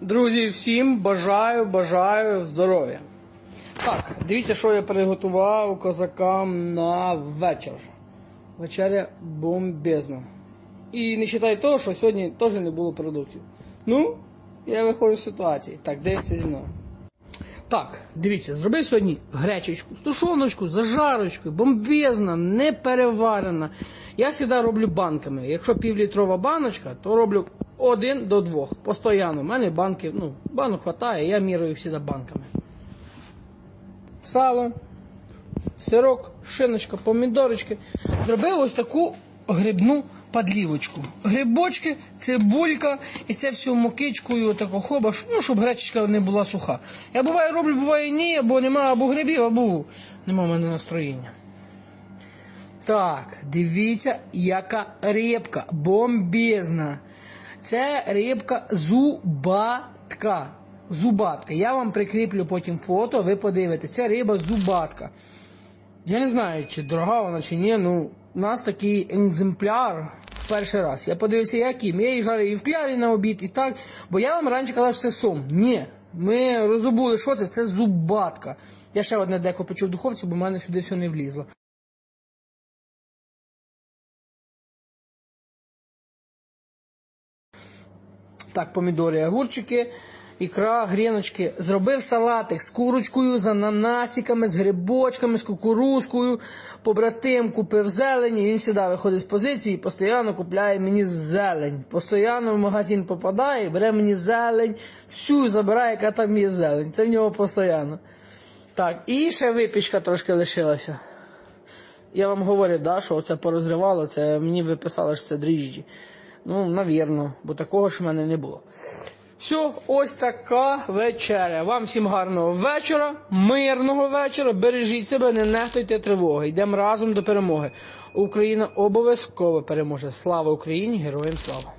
Друзі, всім бажаю, бажаю здоров'я. Так, дивіться, що я приготував козакам на вечір. Вечеря бомбезна. І не вважай того, що сьогодні теж не було продуктів. Ну, я виходжу з ситуації. Так, дивіться зі мною. Так, дивіться, зробив сьогодні гречечку, тушоночку, зажарочкою, бомбезна, не переварена. Я завжди роблю банками. Якщо півлітрова баночка, то роблю один до двох. Постоянно. У мене банки, ну, банок вистачає, я міряю завжди банками. Сало, сирок, шиночка, помідорочки. Зробив ось таку грибну подлівочку. Грибочки, цибулька і це все мукичкою, тако хоба, ну, щоб гречечка не була суха. Я буває роблю, буває ні, або нема або грибів, або нема в мене настроєння. Так, дивіться, яка рибка бомбезна. Це рибка зубатка. Зубатка. Я вам прикріплю потім фото, ви подивитесь. Це риба зубатка. Я не знаю, чи дорога вона, чи ні. Ну, у нас такий екземпляр в перший раз. Я подивився, яким. Я її жарю і в клярі на обід, і так. Бо я вам раніше казав, що це сом. Ні. Ми розуміли, що це, це зубатка. Я ще одне деко печу в духовці, бо в мене сюди все не влізло. Так, помідори, огурчики, ікра, гріночки. Зробив салатик з курочкою, з ананасиками, з грибочками, з кукурузкою. Побратим купив зелені. Він завжди виходить з позиції і постійно купляє мені зелень. Постійно в магазин попадає, бере мені зелень, всю забирає, яка там є зелень. Це в нього постійно. Так, і ще випічка трошки лишилася. Я вам говорю, да, що це порозривало, це мені виписали, що це дріжджі. Ну, навірно, бо такого ж в мене не було. Все, ось така вечеря. Вам всім гарного вечора, мирного вечора. Бережіть себе, не нехтуйте тривоги. Йдемо разом до перемоги. Україна обов'язково переможе. Слава Україні! Героям слава!